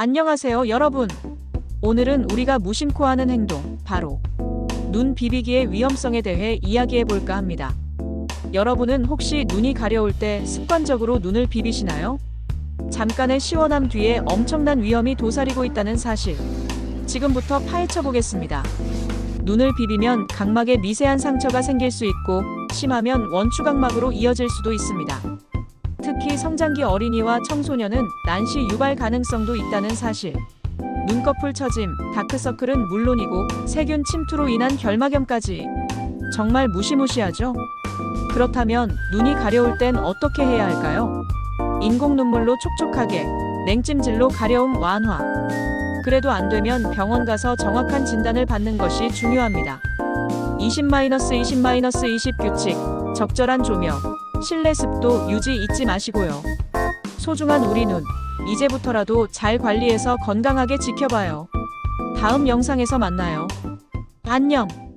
안녕하세요, 여러분. 오늘은 우리가 무심코 하는 행동, 바로 눈 비비기의 위험성에 대해 이야기해 볼까 합니다. 여러분은 혹시 눈이 가려울 때 습관적으로 눈을 비비시나요? 잠깐의 시원함 뒤에 엄청난 위험이 도사리고 있다는 사실. 지금부터 파헤쳐 보겠습니다. 눈을 비비면 각막에 미세한 상처가 생길 수 있고 심하면 원추각막으로 이어질 수도 있습니다. 특히 성장기 어린이와 청소년은 난시 유발 가능성도 있다는 사실. 눈꺼풀 처짐, 다크서클은 물론이고 세균 침투로 인한 결막염까지 정말 무시무시하죠? 그렇다면 눈이 가려울 땐 어떻게 해야 할까요? 인공 눈물로 촉촉하게, 냉찜질로 가려움 완화. 그래도 안 되면 병원 가서 정확한 진단을 받는 것이 중요합니다. 20-20-20 규칙, 적절한 조명, 실내 습도 유지 잊지 마시고요. 소중한 우리 눈, 이제부터라도 잘 관리해서 건강하게 지켜봐요. 다음 영상에서 만나요. 안녕!